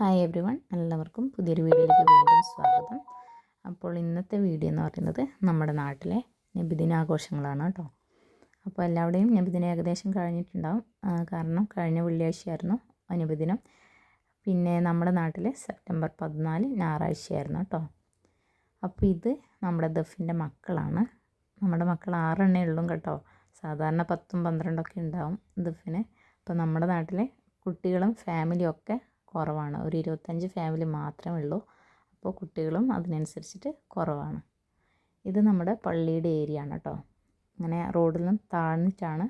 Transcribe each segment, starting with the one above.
Hi every one എല്ലാവർക്കും പുതിയൊരു വീഡിയോയിലേക്ക് വീണ്ടും സ്വാഗതം. അപ്പോൾ ഇന്നത്തെ വീഡിയോ എന്ന് പറയുന്നത് നമ്മുടെ നാട്ടിലെ നബിദിനാഘോഷങ്ങളാണ് കേട്ടോ. അപ്പോൾ എല്ലാവരുടെയും നബിദിനം ഏകദേശം കഴിഞ്ഞിട്ടുണ്ടാവും. കാരണം കഴിഞ്ഞ വെള്ളിയാഴ്ചയായിരുന്നു നബിദിനം പിന്നെ നമ്മുടെ നാട്ടിൽ സെപ്റ്റംബർ പതിനാല് ഞായറാഴ്ചയായിരുന്നു കേട്ടോ. അപ്പോൾ ഇത് നമ്മുടെ ദഫിന്റെ മക്കളാണ്. നമ്മുടെ മക്കൾ ആറെണ്ണേ ഉള്ളൂ കേട്ടോ. സാധാരണ പത്തും പന്ത്രണ്ടൊക്കെ ഉണ്ടാവും ദഫിന്. അപ്പോൾ നമ്മുടെ നാട്ടിലെ കുട്ടികളും ഫാമിലിയും ഒക്കെ കുറവാണ്. ഒരു ഇരുപത്തഞ്ച് ഫാമിലി മാത്രമേ ഉള്ളൂ അപ്പോൾ കുട്ടികളും അതിനനുസരിച്ചിട്ട് കുറവാണ്. ഇത് നമ്മുടെ പള്ളിയുടെ ഏരിയ ആണ് കേട്ടോ. അങ്ങനെ റോഡിൽ നിന്ന് താഴ്ന്നിട്ടാണ്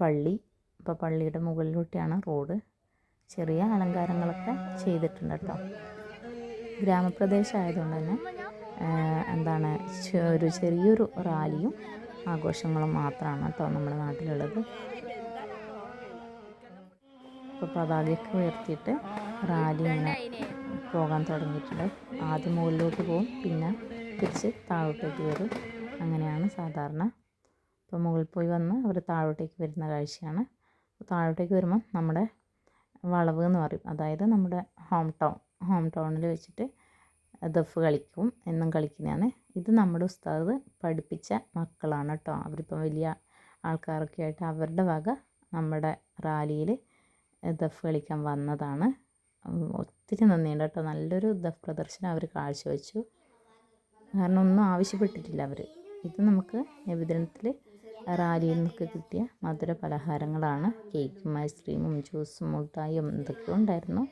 പള്ളി. അപ്പോൾ പള്ളിയുടെ മുകളിലൂട്ടിയാണ് റോഡ്. ചെറിയ അലങ്കാരങ്ങളൊക്കെ ചെയ്തിട്ടുണ്ട് കേട്ടോ. ഗ്രാമപ്രദേശമായതുകൊണ്ട് തന്നെ എന്താണ് ഒരു ചെറിയൊരു റാലിയും ആഘോഷങ്ങളും മാത്രമാണ് കേട്ടോ നമ്മുടെ നാട്ടിലുള്ളത്. ഇപ്പോൾ പതാകയൊക്കെ ഉയർത്തിയിട്ട് റാലി ഇങ്ങനെ പോകാൻ തുടങ്ങിയിട്ടുണ്ട്. ആദ്യം മുകളിലോട്ട് പോകും പിന്നെ തിരിച്ച് താഴോട്ടേക്ക് വരും. അങ്ങനെയാണ് സാധാരണ. ഇപ്പോൾ മുകളിൽ പോയി വന്ന് അവർ താഴോട്ടേക്ക് വരുന്ന കാഴ്ചയാണ്. അപ്പോൾ താഴോട്ടേക്ക് വരുമ്പോൾ നമ്മുടെ വളവ് എന്ന് പറയും. അതായത് നമ്മുടെ ഹോം ടൗൺ ഹോം ടൗണിൽ വെച്ചിട്ട് ദഫ് കളിക്കും എന്നും കളിക്കുന്നതാണ്. ഇത് നമ്മുടെ ഉസ്താദ് പഠിപ്പിച്ച മക്കളാണ് കേട്ടോ. അവരിപ്പം വലിയ ആൾക്കാരൊക്കെ ആയിട്ട് അവരുടെ വക നമ്മുടെ റാലിയിൽ ദഫ് കളിക്കാൻ വന്നതാണ്. ഒത്തിരി നന്ദിയുണ്ട് കേട്ടോ. നല്ലൊരു ദഫ് പ്രദർശനം അവർ കാഴ്ചവെച്ചു. കാരണം ഒന്നും ആവശ്യപ്പെട്ടിട്ടില്ല അവർ ഇത് നമുക്ക് നബിദിനത്തിൽ റാലിയിൽ നിന്നൊക്കെ കിട്ടിയ മധുര പലഹാരങ്ങളാണ്. കേക്കും ഐസ്ക്രീമും ജ്യൂസും മുട്ടായും ഇതൊക്കെ ഉണ്ടായിരുന്നു.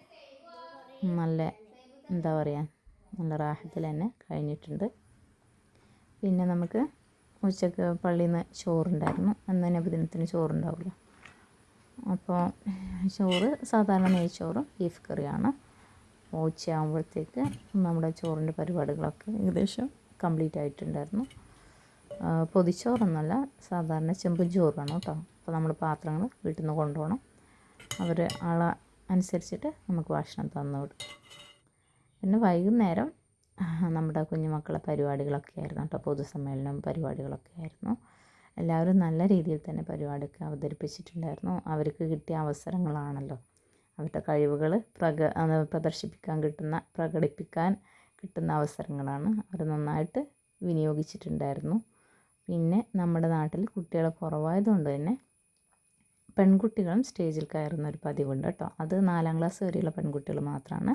നല്ല എന്താ പറയുക നല്ല റാഹത്തിൽ തന്നെ കഴിഞ്ഞിട്ടുണ്ട്. പിന്നെ നമുക്ക് ഉച്ചയ്ക്ക് പള്ളിയിൽ നിന്ന് ചോറുണ്ടായിരുന്നു. അന്ന് നബിദിനത്തിന് ചോറുണ്ടാവുമല്ലോ. അപ്പോൾ ചോറ് സാധാരണ നെയ്ച്ചോറും ബീഫ് കറിയാണ്. ഉച്ചയാകുമ്പോഴത്തേക്ക് നമ്മുടെ ചോറിന്റെ പരിപാടികളൊക്കെ ഏകദേശം കംപ്ലീറ്റ് ആയിട്ടുണ്ടായിരുന്നു. പൊതിച്ചോറൊന്നുമല്ല സാധാരണ ചെമ്പും ചോറ് വേണം കേട്ടോ. അപ്പോൾ നമ്മൾ പാത്രങ്ങൾ വീട്ടിൽ നിന്ന് കൊണ്ടുപോകണം. അവർ ആളെ അനുസരിച്ചിട്ട് നമുക്ക് ഭക്ഷണം തന്നു വിടും. പിന്നെ വൈകുന്നേരം നമ്മുടെ കുഞ്ഞുമക്കളെ പരിപാടികളൊക്കെ ആയിരുന്നു കേട്ടോ. പൊതുസമ്മേളനം പരിപാടികളൊക്കെ ആയിരുന്നു. എല്ലാവരും നല്ല രീതിയിൽ തന്നെ പരിപാടിയൊക്കെ അവതരിപ്പിച്ചിട്ടുണ്ടായിരുന്നു. അവർക്ക് കിട്ടിയ അവസരങ്ങളാണല്ലോ. അവരുടെ കഴിവുകൾ പ്രക പ്രദർശിപ്പിക്കാൻ കിട്ടുന്ന പ്രകടിപ്പിക്കാൻ കിട്ടുന്ന അവസരങ്ങളാണ് അവർ നന്നായിട്ട് വിനിയോഗിച്ചിട്ടുണ്ടായിരുന്നു. പിന്നെ നമ്മുടെ നാട്ടിൽ കുട്ടികൾ കുറവായതുകൊണ്ട് തന്നെ പെൺകുട്ടികളും സ്റ്റേജിൽ കയറുന്ന ഒരു പതിവുണ്ട് കേട്ടോ. അത് നാലാം ക്ലാസ് വരെയുള്ള പെൺകുട്ടികൾ മാത്രമാണ്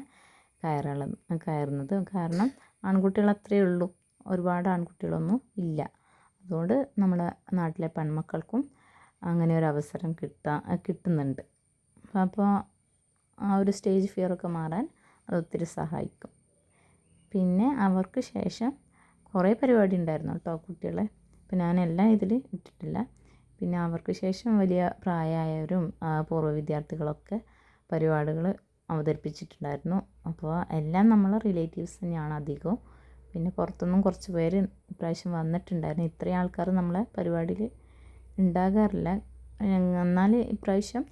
കയറുന്നത്. കാരണം ആൺകുട്ടികൾ അത്രയേ ഉള്ളൂ. ഒരുപാട് ആൺകുട്ടികളൊന്നും ഇല്ല. അതുകൊണ്ട് നമ്മളെ നാട്ടിലെ പെൺമക്കൾക്കും അങ്ങനെ ഒരു അവസരം കിട്ടാ കിട്ടുന്നുണ്ട്. അപ്പോൾ ആ ഒരു സ്റ്റേജ് ഫിയറൊക്കെ മാറാൻ അത് ഒത്തിരി സഹായിക്കും. പിന്നെ അവർക്ക് ശേഷം കുറേ പരിപാടി ഉണ്ടായിരുന്നു കേട്ടോ കുട്ടികളെ. ഇപ്പം ഞാൻ എല്ലാം ഇതിൽ ഇട്ടിട്ടില്ല. പിന്നെ അവർക്ക് ശേഷം വലിയ പ്രായമായവരും പൂർവ വിദ്യാർത്ഥികളൊക്കെ പരിപാടികൾ അവതരിപ്പിച്ചിട്ടുണ്ടായിരുന്നു. അപ്പോൾ എല്ലാം നമ്മളെ റിലേറ്റീവ്സ് തന്നെയാണ് അധികവും. പിന്നെ പുറത്തുനിന്നും കുറച്ച് പേര് ഇപ്രാവശ്യം വന്നിട്ടുണ്ടായിരുന്നു. ഇത്രയും ആൾക്കാർ നമ്മളെ പരിപാടിയിൽ ഉണ്ടാകാറില്ല. എന്നാൽ ഇപ്രാവശ്യം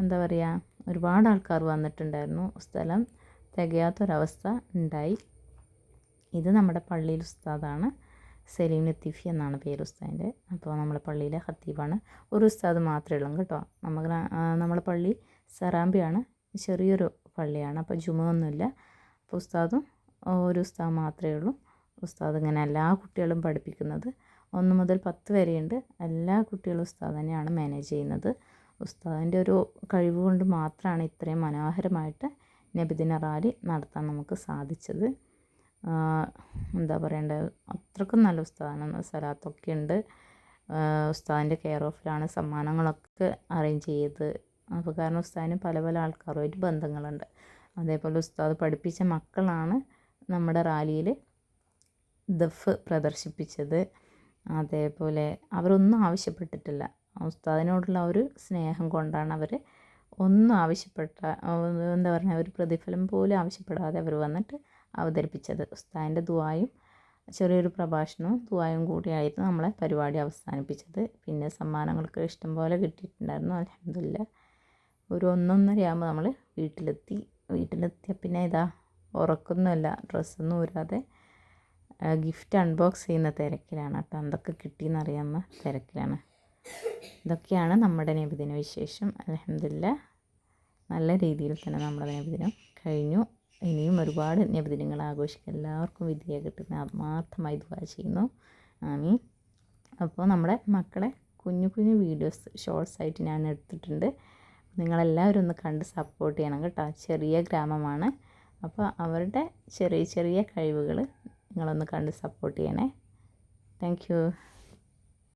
എന്താ പറയുക ഒരുപാട് ആൾക്കാർ വന്നിട്ടുണ്ടായിരുന്നു. സ്ഥലം തികയാത്തൊരവസ്ഥ ഉണ്ടായി. ഇത് നമ്മുടെ പള്ളിയിൽ ഉസ്താദാണ് സലീം ലത്തീഫി എന്നാണ് പേര് ഉസ്താദിന്റെ. അപ്പോൾ നമ്മളെ പള്ളിയിലെ ഹത്തീബാണ് ഒരു ഉസ്താദ് മാത്രമേ ഉള്ളൂ കേട്ടോ. നമുക്ക് നമ്മളെ പള്ളി സറാമ്പിയാണ്. ചെറിയൊരു പള്ളിയാണ്. അപ്പോൾ ജുമൊന്നുമില്ല അപ്പോൾ ഉസ്താദും ഒരു ഉസ്താദ് മാത്രമേ ഉള്ളൂ. ഉസ്താദ് ഇങ്ങനെ എല്ലാ കുട്ടികളും പഠിപ്പിക്കുന്നത്. ഒന്ന് മുതൽ പത്ത് വരെയുണ്ട്. എല്ലാ കുട്ടികളും ഉസ്താദ് തന്നെയാണ് മാനേജ് ചെയ്യുന്നത്. ഉസ്താദിന്റെ ഒരു കഴിവ് കൊണ്ട് മാത്രമാണ് ഇത്രയും മനോഹരമായിട്ട് നബിദിന റാലി നടത്താൻ നമുക്ക് സാധിച്ചത്. എന്താ പറയേണ്ടത് അത്രക്കും നല്ല ഉസ്താദാണ്. സലാത്തൊക്കെ ഉണ്ട്. ഉസ്താദിന്റെ കെയർ ഓഫിലാണ് സമ്മാനങ്ങളൊക്കെ അറേഞ്ച് ചെയ്ത്. അപ്പോൾ കാരണം ഉസ്താദിന് പല പല ആൾക്കാരുമായിട്ട് ബന്ധങ്ങളുണ്ട്. അതേപോലെ ഉസ്താദ് പഠിപ്പിച്ച മക്കളാണ് നമ്മുടെ റാലിയിൽ ദഫ് പ്രദർശിപ്പിച്ചത്. അതേപോലെ അവരൊന്നും ആവശ്യപ്പെട്ടിട്ടില്ല. ഉസ്താദിനോടുള്ള ഒരു സ്നേഹം കൊണ്ടാണ് അവർ ഒന്നും ആവശ്യപ്പെട്ട എന്താ പറയുക ഒരു പ്രതിഫലം പോലും ആവശ്യപ്പെടാതെ അവർ വന്നിട്ട് അവതരിപ്പിച്ചത്. ഉസ്താദിന്റെ ദുവായും ചെറിയൊരു പ്രഭാഷണവും ദുവായും കൂടിയായിരുന്നു നമ്മളെ പരിപാടി അവസാനിപ്പിച്ചത്. പിന്നെ സമ്മാനങ്ങൾക്ക് ഇഷ്ടംപോലെ കിട്ടിയിട്ടുണ്ടായിരുന്നു അലഹമില്ല ഒരു ഒന്നൊന്നരയാകുമ്പോൾ നമ്മൾ വീട്ടിലെത്തി. വീട്ടിലെത്തിയ പിന്നെ ഇതാ ഉറക്കൊന്നുമല്ല ഡ്രസ്സൊന്നും ഊരാതെ ഗിഫ്റ്റ് അൺബോക്സ് ചെയ്യുന്ന തിരക്കിലാണ്. കേട്ടോ എന്തൊക്കെ കിട്ടിയെന്നറിയാവുന്ന തിരക്കിലാണ്. ഇതൊക്കെയാണ് നമ്മുടെ നബിദിന വിശേഷം. അലഹമില്ല നല്ല രീതിയിൽ തന്നെ നമ്മുടെ നബിദിനം കഴിഞ്ഞു. ഇനിയും ഒരുപാട് നബിദിനങ്ങൾ ആഘോഷിക്കുക എല്ലാവർക്കും വിദ്യ കിട്ടുന്ന ആത്മാർത്ഥമായി ദുആ ചെയ്യുന്നു. ആമീൻ. അപ്പോൾ നമ്മുടെ മക്കളെ കുഞ്ഞു കുഞ്ഞു വീഡിയോസ് ഷോർട്സ് ആയിട്ട് ഞാൻ എടുത്തിട്ടുണ്ട്. നിങ്ങളെല്ലാവരും ഒന്ന് കണ്ട് സപ്പോർട്ട് ചെയ്യണം കേട്ടോ. ചെറിയ ഗ്രാമമാണ്. അപ്പോൾ അവരുടെ ചെറിയ ചെറിയ കഴിവുകൾ നിങ്ങളൊന്ന് കണ്ട് സപ്പോർട്ട് ചെയ്യണേ. താങ്ക്